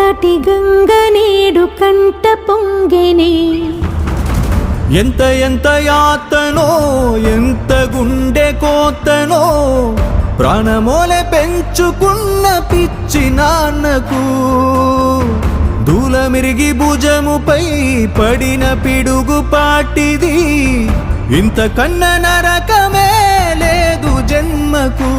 దాటి గంగ నేడు కంట పొంగెనే. ఎంత ఎంత యాతనో ఎంత గుండె కోతనో ప్రాణమోలే పెంచుకున్న పిచ్చి నాన్నకు. దూలమిరిగి భుజముపై పడిన పిడుగు పాటిది ఇంత కన్న నరకమే లేదు జన్మకు.